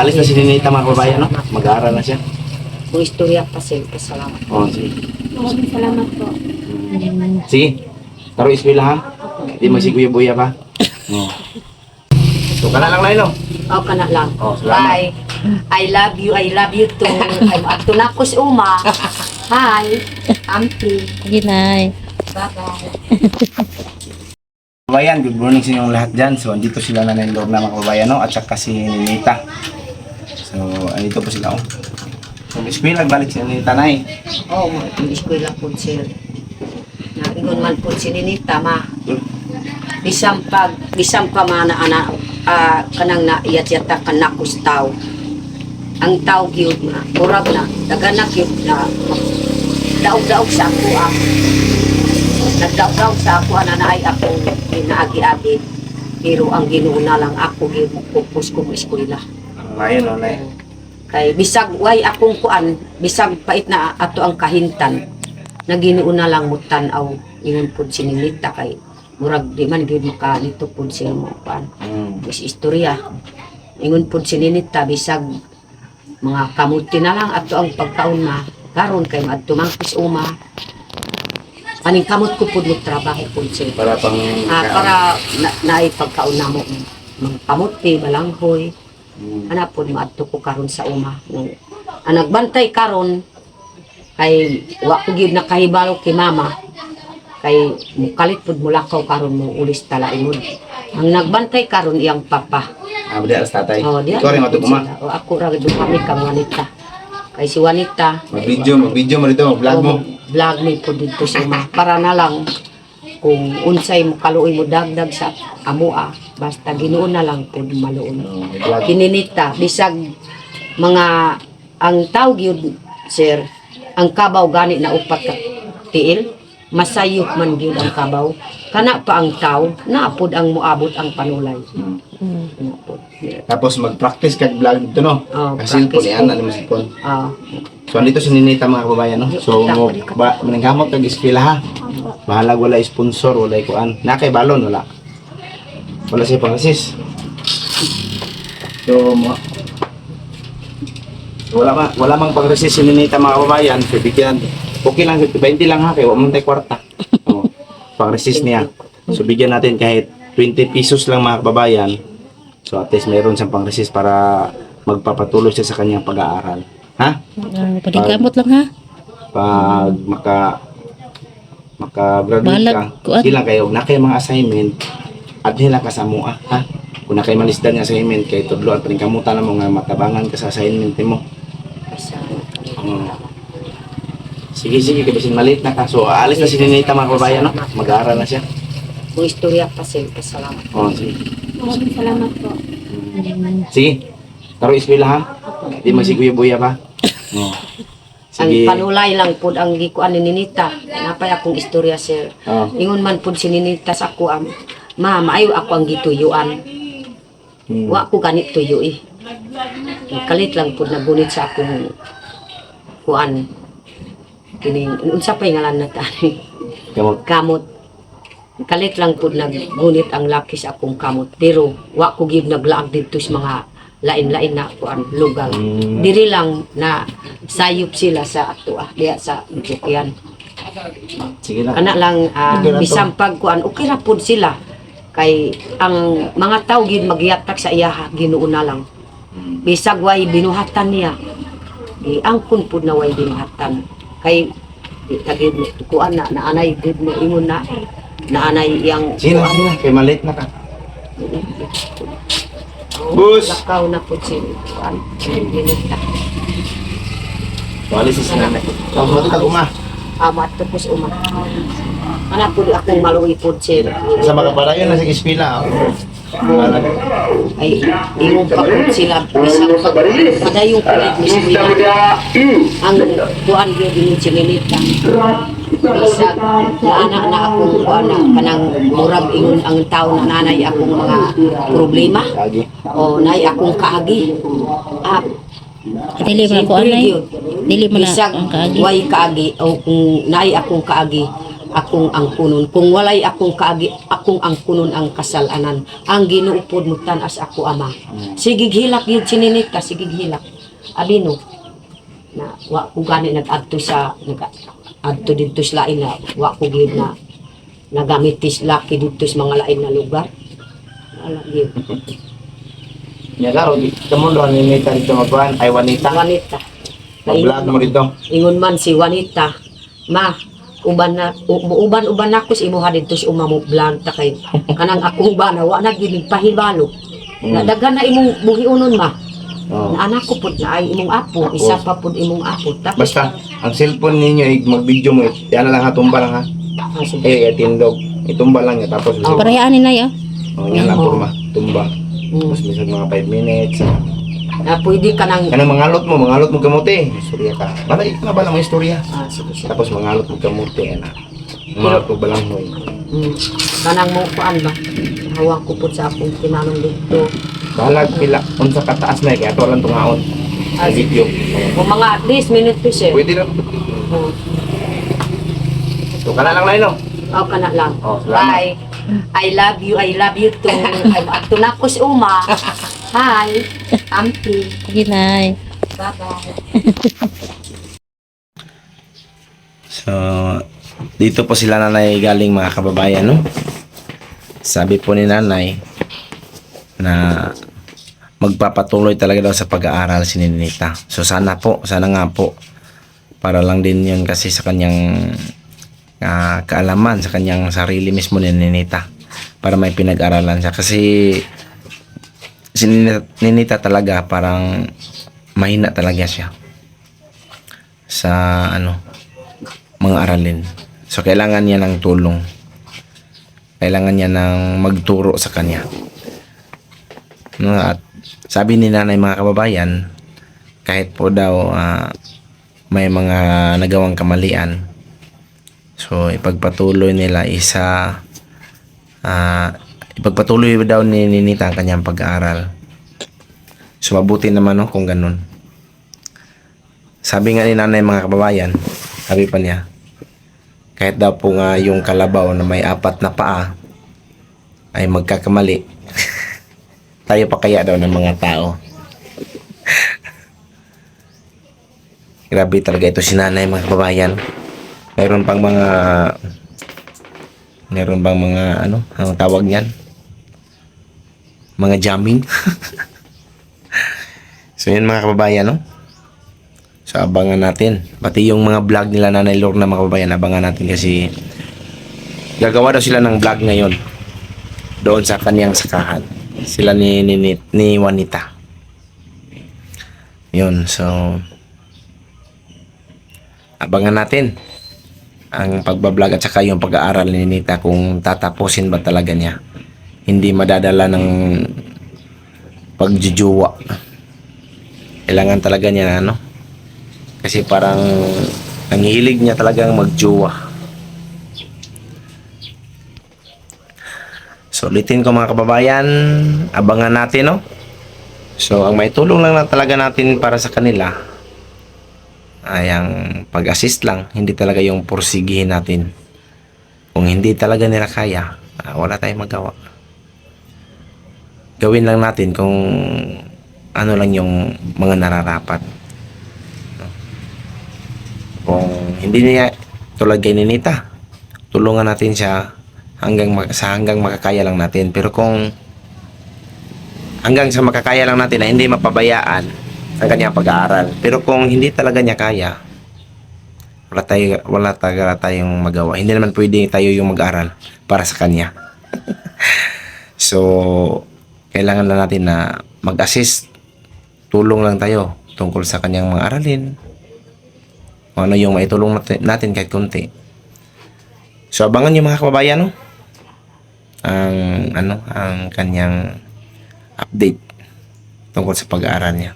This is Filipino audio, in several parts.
aalis na si Ninita mga kababayan, no? Mag-aaral na siya. Kung istorya pa sir, pasalamat. Oo, sige. Maraming salamat po. Sige. Taro iskwela ha. Di magsiguya-buya pa. Oo. So, ka na lang na O ka na lang. Oh, salamat. Bye. I love you, I love you too. I'm at tunakos uma. Hi. Auntie. Ginay. Bye-bye. Kababayan, good morning sa inyong lahat dyan. So, andito sila na ng loob na mga kababayan, no? At saka si Ninita. So, andito po sila, oh. So, iskwela, balik si Ninita na eh. Oh, eskwela po sir. Naingon man po si Ninita ma. Bisang pag, bisang pa man na ana, ah, kanang na iyat yata kanakos tao. Ang tao gyud na, murag na, daganak gyud na, daog-daog sa ako ah. Nagdaog-daog sa ako, ananay ako, ginaagi-agi. Pero ang ginuuna lang ako, gipupus ko mo eskwela. Ngayon, no, na Kay bisag way akong kuan, bisag pait na ato ang kahintan. Naginuuna lang mo tan-aw ingon pud sininita kay murag di man gyud makalito pud sila mo kuan. Mm. Bis istorya. Ingon pud sininita bisag mga kamuti na lang ato ang pagkaon na karon kay maadto mangkis uma. Kaning kamot ko pud mo trabaho pud sila. Para pang... Ah, para na, naay pagkaon na mo mga kamuti, balanghoy, Mm. ana po maadto ko karon sa uma ang nagbantay karon kay wa ko gyud nakahibalo kay mama kay mukalit pud mulakaw karon mo ulis tala imod ang nagbantay karon iyang papa Ah, bali alas tatay. oh diya Ikaw rin matugma. o ako ra gyud kami kang wanita kay si wanita Mag-video, mag-video mo rito, vlog mo. vlog ni po dito sa uma para na lang kung unsay mo kaluoy mo dagdag sa amua basta Ginoo na lang pud maluon. Oh, kininita bisag mga ang tawag yun sir ang kabaw gani na upat ka tiil masayop man gyud ang kabaw kana pa ang taw naapod ang muabot ang panulay Mm. naapod Tapos mag-practice kag vlog dito, no? Oh, Kasi po yan, ano mo sipon. ah So, andito si Ninita mga kababayan, no? So, mo, ba, maningkamot kag eskwela ha. Bahala wala sponsor, wala ikuan. Na kay balon, wala. Wala siya pang-assist. So, mo, wala ma, wala mang pang-resist si Ninita mga kababayan. So, bigyan, okay lang, 20 lang ha, kaya wala mong tayo kwarta. Oh, pang-resist niya. So, bigyan natin kahit 20 pesos lang mga kababayan. So, at least meron siyang pang-resist para magpapatuloy siya sa kanyang pag-aaral. Ha? Uh, Padigamot lang ha. Pag maka maka-graduate ka, lang kayo, na kayo mga assignment, at nila ka sa mua, ha? Kung na kayo malisdan nga assignment, kay tudloan pa rin kamutan na mo nga matabangan ka sa assignment mo. Oo. Sige, sige, kaya basin maliit na ka. So, aalis na si Ninita mga kababayan, no? Mag-aaral na siya. kung istorya pa sir pasalamat Oo, sige. Maraming salamat po. Sige. Taro eskwela ha. Di magsiguya-buya pa. Oo. ang Sige. panulay lang pud ang gikuan ni Ninita napay akong istorya sir Oo. ingon man pud si Ninita sa ako am ma maayo ako ang gituyuan Hmm. Wa ko ganit tuyo eh. Kalit lang pud nagunit sa akong kuan. Kining unsa pa ngalan na tani? Kamot. Kamot. Kalit lang pud nagunit ang laki sa akong kamot. Pero wa ko gid naglaag dito sa mga lain-lain na kuan lugar. Mm. Diri lang na sayop sila sa ato ah diya sa Bukyan. Sige lang. Kana lang ah, lang to. bisang pag kuan okay ra pud sila kay ang mga tao gid magyatak sa iyaha Ginoo na lang Hmm. bisag way binuhatan niya iangkon pud na way binuhatan kay tagid kuan na naanay gid mo ingon na naanay lang, sige lang. Kaya maliit na ka. Bus! lakaw na pud si kuan ginita Wali si sinanay. Tapos mo tag uma. Amat tapos uma. Ana pud akong maluwi pud sir. Sa mga parayon na sa ispila. ay ingon pa pud sila. Bisag padayong kulit ni Sibila ang kuan gyud ni Chinilita bisag naana na akong kuan na kanang murag ingon ang tao na nanay akong mga problema. O nay akong kaagi. Ah Dili mo na ko anay. Dili mo na bisag ang kaagi. way kaagi o kung nay akong kaagi akong ang kunon. Kung walay akong kaagi akong ang kunon ang kasalanan. Ang ginuupod mo tanas ako ama. Sige hilak yun sininit ka. Sige hilak abino na wa ko gani nag-adto sa nag adto dito sa lain na wa ko gid na nagamit tis laki dito sa mga lain na lugar. Wala gid Nya karo, kamo ron ni Nita dito magkuhan, ay Juanita. wanita Mag-vlog mo dito. ingon man si Juanita, ma, uban na u- uban uban ako sa imuha dito sa umamo vlog ta kay kanang akong bana wa na gid pahibalo. Na daghan na imong buhiunon ma. Oh. Na anak ko pud na ay imong apo, isa pa pud imong apo. Tapos Basta, ang cellphone ninyo, eh, mag-video mo, yan na lang ha, tumba lang ha. Ah, sige. Eh, tindog. Itumba lang yan, tapos Oh. Parehaan ni Nay, oh. oh, yan lang Oo. forma, tumba. Mm. Tapos minsan mga 5 minutes. Na pwede ka nang Ano, mangalot mo, mangalot mo kamuti. Istorya ka. Malay ka na ba lang may istorya? ah, sige, sige. Tapos mangalot mo kamuti, ana. Mangalot mo balang mo. Mm. Kanang mo kuan ba? Hawak ko pud sa akong kinanong dito. Balag pila, unsa kataas na kaya ito lang tungaon. Ah, video. O mga at least minute to sir. Pwede lang. Oh. Ito ka na lang na no? Oh, kana lang. Oh, salamat. Bye. I love you, I love you too. Ay, ato na ko si Uma. Hi. Auntie. Sige, Nay. Bye-bye. So, dito po sila nanay galing mga kababayan, no? Sabi po ni nanay na magpapatuloy talaga daw sa pag-aaral si Ninita. So, sana po, sana nga po, para lang din yun kasi sa kanyang ah, kaalaman, sa kanyang sarili mismo ni Ninita. Para may pinag-aralan siya. Kasi si Ninita, talaga parang mahina talaga siya sa ano mga aralin. So, kailangan niya ng tulong. Kailangan niya ng magturo sa kanya. No, at sabi ni nanay mga kababayan, kahit po daw ah, may mga nagawang kamalian, so ipagpatuloy nila isa, ah, ipagpatuloy daw ni Ninita ang kanyang pag-aaral. So mabuti naman no, kung ganun. Sabi nga ni nanay mga kababayan, sabi pa niya, kahit daw po nga yung kalabaw na may apat na paa ay magkakamali, tayo pa kaya daw ng mga tao. Grabe talaga ito si nanay mga kababayan. Mayroon pang mga Meron bang mga ano, ang tawag niyan? Mga jamming. so yun mga kababayan, no? So abangan natin. Pati yung mga vlog nila Nanay Lorna mga kababayan, abangan natin kasi gagawa daw sila ng vlog ngayon doon sa kaniyang sakahan. Sila ni ni, ni, ni Juanita. Yun, so abangan natin ang pagbablog at saka yung pag-aaral ni Nita kung tatapusin ba talaga niya. Hindi madadala ng pagjujuwa. Kailangan talaga niya na ano, kasi parang ang hilig niya talagang magjuwa. So ulitin ko mga kababayan, abangan natin no. So ang may tulong lang na talaga natin para sa kanila ay ang pag-assist lang, hindi talaga yung porsigihin natin. Kung hindi talaga nila kaya, ah, wala tayong magawa. Gawin lang natin kung ano lang yung mga nararapat kung hindi niya tulad kay Ninita tulungan natin siya hanggang sa hanggang makakaya lang natin pero kung hanggang sa makakaya lang natin na hindi mapabayaan ang kanyang pag-aaral pero kung hindi talaga niya kaya wala tayo wala talaga tayong magawa hindi naman pwede tayo yung mag-aral para sa kanya so kailangan lang natin na mag-assist tulong lang tayo tungkol sa kanyang mga aralin kung ano yung maitulong natin, natin kahit konti. So abangan niyo mga kababayan no? ang ano ang kanyang update tungkol sa pag-aaral niya.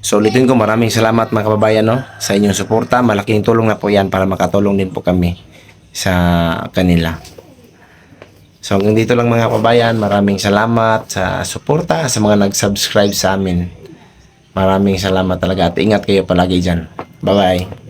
So ulitin ko maraming salamat mga kababayan no sa inyong suporta. Malaking tulong na po 'yan para makatulong din po kami sa kanila. So hanggang dito lang mga kababayan, maraming salamat sa suporta sa mga nag-subscribe sa amin. Maraming salamat talaga at ingat kayo palagi diyan. Bye-bye.